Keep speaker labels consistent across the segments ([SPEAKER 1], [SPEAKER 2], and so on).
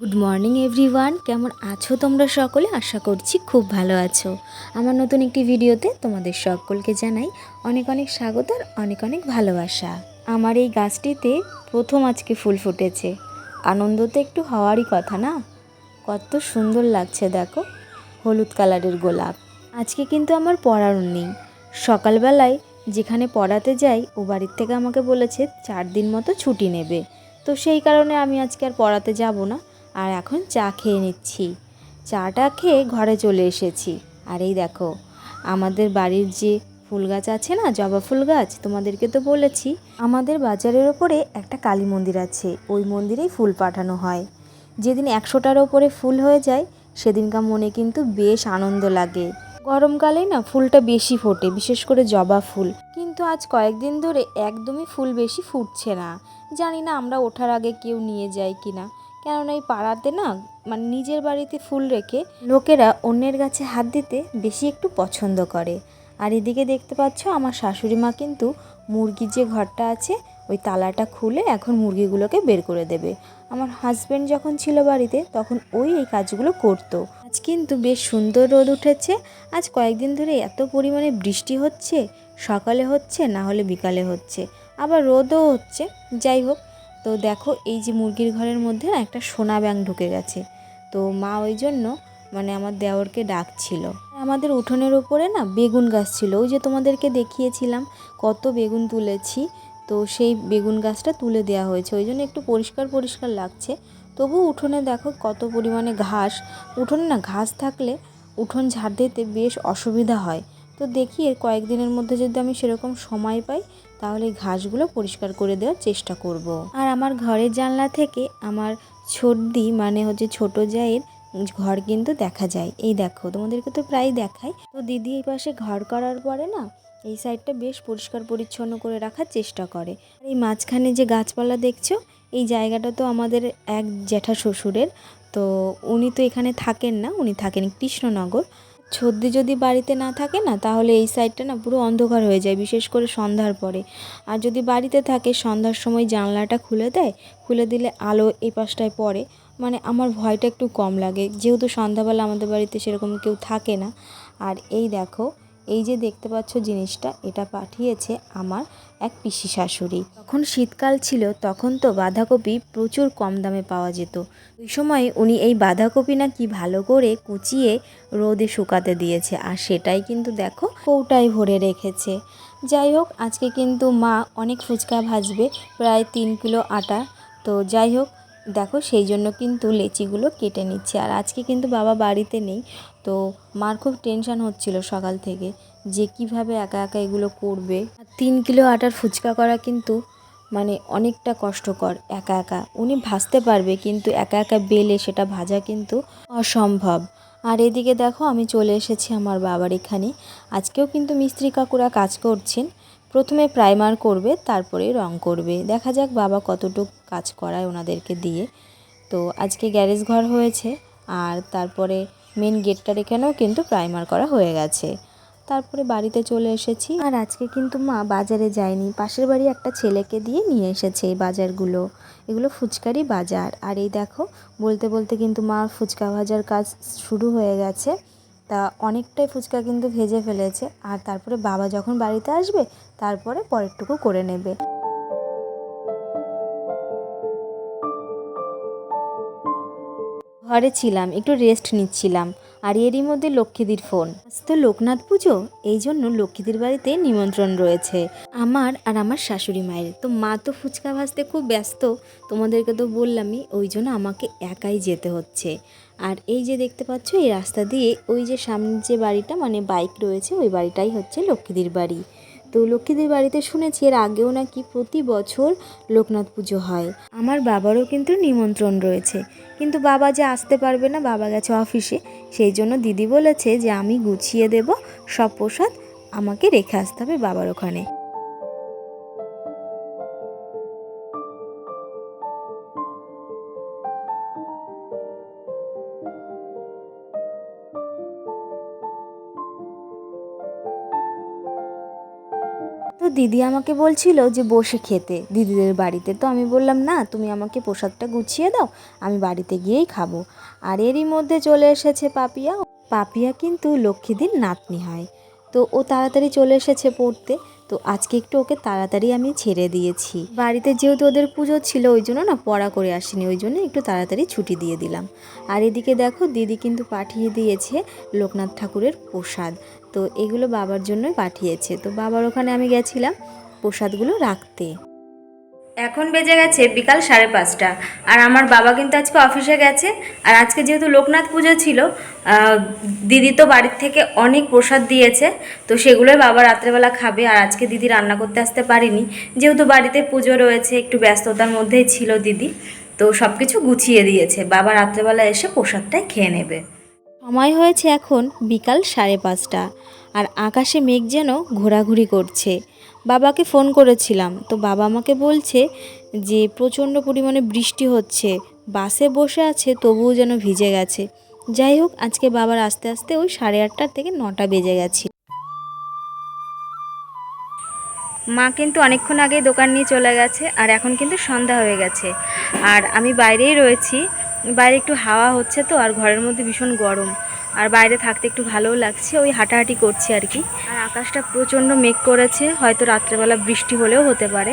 [SPEAKER 1] Good morning everyone কেমন আছো তোমরা সকলে? আশা করছি খুব ভালো আছো। আমার নতুন একটি ভিডিওতে তোমাদের সকলকে জানাই অনেক অনেক স্বাগত আর অনেক অনেক ভালোবাসা। আমার এই গাছটিতে প্রথম আজকে ফুল ফুটেছে। আনন্দ তো একটু হওয়ারই কথা না? কত সুন্দর লাগছে, দেখো। হলুদ কালারের গোলাপ। আজকে কিন্তু আমার পড়ার নেই। সকালবেলায় যেখানে পড়াতে যাই, ও বাড়ির থেকে আমাকে বলেছে, চার দিন মতো ছুটি নেবে। তো সেই কারণে আমি আজকে আর পড়াতে যাব না। আর এখন চা খেয়ে নিচ্ছি। চাটা খেয়ে ঘরে চলে এসেছি। আর এই দেখো, আমাদের বাড়ির যে ফুল গাছ আছে না, জবা ফুল গাছ, তোমাদেরকে তো বলেছি, আমাদের বাজারের ওপরে একটা কালী মন্দির আছে। ওই মন্দিরেই ফুল পাঠানো হয়। যেদিন একশোটার ওপরে ফুল হয়ে যায়, সেদিনকার মনে কিন্তু বেশ আনন্দ লাগে। গরমকালে না ফুলটা বেশি ফোটে, বিশেষ করে জবা ফুল। কিন্তু আজ কয়েকদিন ধরে একদমই ফুল বেশি ফুটছে না। জানি না আমরা ওঠার আগে কেউ নিয়ে যাই কি না কেননা এই পাড়াতে না মানে নিজের বাড়িতে ফুল রেখে লোকেরা অন্যের গাছে হাত দিতে বেশি একটু পছন্দ করে। আর এদিকে দেখতে পাচ্ছ আমার শাশুড়ি মা কিন্তু মুরগির যে ঘরটা আছে, ওই তালাটা খুলে এখন মুরগিগুলোকে বের করে দেবে। আমার হাজব্যান্ড যখন ছিল বাড়িতে, তখন ওই এই কাজগুলো করতো। আজ কিন্তু বেশ সুন্দর রোদ উঠেছে। আজ কয়েকদিন ধরে এত পরিমাণে বৃষ্টি হচ্ছে, সকালে হচ্ছে, না হলে বিকালে হচ্ছে। আবার রোদও হচ্ছে। যাই হোক তো দেখো, এই যে মুরগির ঘরের মধ্যে না একটা সোনা ব্যাং ঢুকে গেছে। তো মা ওই জন্য মানে আমার দেওরকে ডাকছিল। আমাদের উঠোনের ওপরে না বেগুন গাছ ছিল। ওই যে তোমাদেরকে দেখিয়েছিলাম কত বেগুন তুলেছি। তো সেই বেগুন গাছটা তুলে দেওয়া হয়েছে। ওই জন্য একটু পরিষ্কার পরিষ্কার লাগছে। তবু উঠোনে দেখো কত পরিমাণে ঘাস। উঠোনে না ঘাস থাকলে উঠোন ঝাড় দিতে বেশ অসুবিধা হয়। তো দেখি এর কয়েকদিনের মধ্যে যদি আমি সেরকম সময় পাই তাহলে ঘাসগুলো পরিষ্কার করে দেওয়ার চেষ্টা করব। আর আমার ঘরের জানলা থেকে আমার ছোটদি মানে হচ্ছে ছোট জায়ের ঘর কিন্তু দেখা যায়। এই দেখো, তোমাদেরকে তো প্রায় দেখাই। তো দিদি এই পাশে ঘর করার পরে না, এই সাইডটা বেশ পরিষ্কার পরিচ্ছন্ন করে রাখার চেষ্টা করে। আর এই মাঝখানে যে গাছপালা দেখছ, এই জায়গাটা তো আমাদের এক জ্যাঠা শ্বশুরের। তো উনি তো এখানে থাকেন না, উনি থাকেন কৃষ্ণনগর। সর্দি যদি বাড়িতে না থাকে না, তাহলে এই সাইডটা না পুরো অন্ধকার হয়ে যায়, বিশেষ করে সন্ধ্যার পরে। আর যদি বাড়িতে থাকে, সন্ধ্যার সময় জানলাটা খুলে দেয়, খুলে দিলে আলো এই পাশটায় পড়ে। মানে আমার ভয়টা একটু কম লাগে। যেহেতু সন্ধ্যাবেলা আমাদের বাড়িতে সেরকম কেউ থাকে না। আর এই দেখো এই যে দেখতে পাচ্ছ জিনিসটা, এটা পাঠিয়েছে আমার এক পিসি শাশুড়ি। তখন শীতকাল ছিল, তখন তো বাঁধাকপি প্রচুর কম দামে পাওয়া যেত। ওই সময় উনি এই বাঁধাকপি নাকি ভালো করে কুচিয়ে রোদে শুকাতে দিয়েছে, আর সেটাই কিন্তু দেখো কৌটায় ভরে রেখেছে। যাই হোক, আজকে কিন্তু মা অনেক ফুচকা ভাজবে, প্রায় তিন কিলো আটা। তো যাই হোক দেখো সেই জন্য কিন্তু লেচিগুলো কেটে নিচ্ছে। আর আজকে কিন্তু বাবা বাড়িতে নেই, তো মার খুব টেনশন হচ্ছিল সকাল থেকে যে কীভাবে একা একা এগুলো করবে। তিন কিলো আটার ফুচকা করা কিন্তু মানে অনেকটা কষ্টকর একা একা। উনি ভাজতে পারবে, কিন্তু একা একা বেলে সেটা ভাজা কিন্তু অসম্ভব। আর এদিকে দেখো আমি চলে এসেছি আমার বাবার এখানে। আজকেও কিন্তু মিস্ত্রি কাকুরা কাজ করছেন। প্রথমে প্রাইমার করবে তারপরে রং করবে। দেখা যাক বাবা কতটুকু কাজ করায় ওনাদেরকে দিয়ে। তো আজকে গ্যারেজ ঘর হয়েছে, আর তারপরে মেন গেটটার এখানেও কিন্তু প্রাইমার করা হয়ে গেছে। তারপরে বাড়িতে চলে এসেছি। আর আজকে কিন্তু মা বাজারে যায়নি। পাশের বাড়ি একটা ছেলেকে দিয়ে নিয়ে এসেছে এই বাজারগুলো। এগুলো ফুচকারি বাজার। আর এই দেখো, বলতে বলতে কিন্তু মা ফুচকা ভাজার কাজ শুরু হয়ে গেছে। তা অনেকটাই ফুচকা কিন্তু ভেজে ফেলেছে। আর তারপরে বাবা যখন বাড়িতে আসবে, তারপরে পরেরটুকু করে নেবে। ঘরে ছিলাম, একটু রেস্ট নিচ্ছিলাম। আর এরই মধ্যে লক্ষ্মীদির ফোন আজ তো লোকনাথ পুজো, এই জন্য লক্ষ্মীদির বাড়িতে নিমন্ত্রণ রয়েছে। আমার আর আমার শাশুড়ি মায়ের। তো মা তো ফুচকা ভাজতে খুব ব্যস্ত, তোমাদেরকে তো বললামই, ওই জন্য আমাকে একাই যেতে হচ্ছে। আর এই যে দেখতে পাচ্ছ, এই রাস্তা দিয়ে ওই যে সামনে যে বাড়িটা মানে বাইক রয়েছে, ওই বাড়িটাই হচ্ছে লক্ষ্মীদের বাড়ি। তো লক্ষ্মীদের বাড়িতে শুনেছি এর আগেও নাকি প্রতি বছর লোকনাথ পুজো হয়। আমার বাবারও কিন্তু নিমন্ত্রণ রয়েছে। কিন্তু বাবা যে আসতে পারবে না, বাবা গেছে অফিসে, সেই জন্য দিদি বলেছে যে আমি গুছিয়ে দেব, সব প্রসাদ আমাকে রেখে আসতে হবে বাবার ওখানে। তো দিদি আমাকে বলছিল যে বসে খেতে। দিদিদের বাড়িতে তো আমি বললাম, না, তুমি আমাকে প্রসাদটা গুছিয়ে দাও, আমি বাড়িতে গিয়েই খাব। আর এরই মধ্যে চলে এসেছে পাপিয়া। পাপিয়া কিন্তু লক্ষ্মীদির নাতনি হয়। তো ও তাড়াতাড়ি চলে এসেছে পড়তে। তো আজকে একটু ওকে তাড়াতাড়ি আমি ছেড়ে দিয়েছি। বাড়িতে যেহেতু ওদের পুজো ছিল, ওই জন্য না পড়া করে আসিনি, ওই জন্য একটু তাড়াতাড়ি ছুটি দিয়ে দিলাম। আর এদিকে দেখো, দিদি কিন্তু পাঠিয়ে দিয়েছে লোকনাথ ঠাকুরের প্রসাদ। তো এগুলো বাবার জন্যই পাঠিয়েছে। তো বাবার ওখানে আমি গেছিলাম প্রসাদগুলো রাখতে। এখন বেজে গেছে বিকাল সাড়ে পাঁচটা। আর আমার বাবা কিন্তু আজকে অফিসে গেছে। আর আজকে যেহেতু লোকনাথ পুজো ছিল দিদি তো বাড়ির থেকে অনেক প্রসাদ দিয়েছে। তো সেগুলোই বাবা রাত্রেবেলা খাবে। আর আজকে দিদি রান্না করতে আসতে পারিনি। যেহেতু বাড়িতে পুজো রয়েছে, একটু ব্যস্ততার মধ্যেই ছিল দিদি। তো সব কিছু গুছিয়ে দিয়েছে। বাবা রাত্রেবেলা এসে প্রসাদটাই খেয়ে নেবে। সময় হয়েছে এখন বিকাল সাড়ে পাঁচটা, আর আকাশে মেঘ যেন ঘোরাঘুরি করছে। বাবাকে ফোন করেছিলাম, তো বাবা আমাকে বলছে যে, প্রচণ্ড পরিমাণে বৃষ্টি হচ্ছে, বাসে বসে আছে, তবুও যেন ভিজে গেছে। যাই হোক, আজকে বাবার আস্তে আস্তে ওই সাড়ে আটটার থেকে নটা বেজে গেছে। মা কিন্তু অনেকক্ষণ আগেই দোকান নিয়ে চলে গেছে, আর এখন কিন্তু সন্ধ্যা হয়ে গেছে। আর আমি বাইরেই রয়েছি বাইরে একটু হাওয়া হচ্ছে তো, আর ঘরের মধ্যে ভীষণ গরম। আর বাইরে থাকতে একটু ভালোও লাগছে, ওই হাঁটাহাঁটি করছি আর কি। আর আকাশটা প্রচণ্ড মেঘ করেছে, হয়তো রাত্রেবেলা বৃষ্টি হলেও হতে পারে।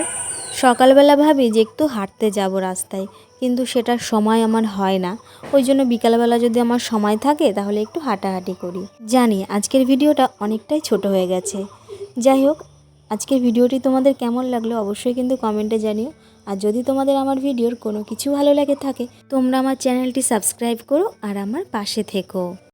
[SPEAKER 1] সকালবেলা ভাবি যে একটু হাঁটতে যাব রাস্তায়, কিন্তু সেটার সময় আমার হয় না। ওই জন্য বিকালবেলা যদি আমার সময় থাকে, তাহলে একটু হাঁটাহাঁটি করি। জানি, আজকের ভিডিওটা অনেকটাই ছোট হয়ে গেছে। যাই হোক, আজকের ভিডিওটি তোমাদের কেমন লাগল অবশ্যই কিন্তু কমেন্টে জানিও। আর যদি তোমাদের আমার ভিডিওর কোনো কিছু ভালো লাগে থাকে, তোমরা আমার চ্যানেলটি সাবস্ক্রাইব করো আর আমার পাশে থেকো।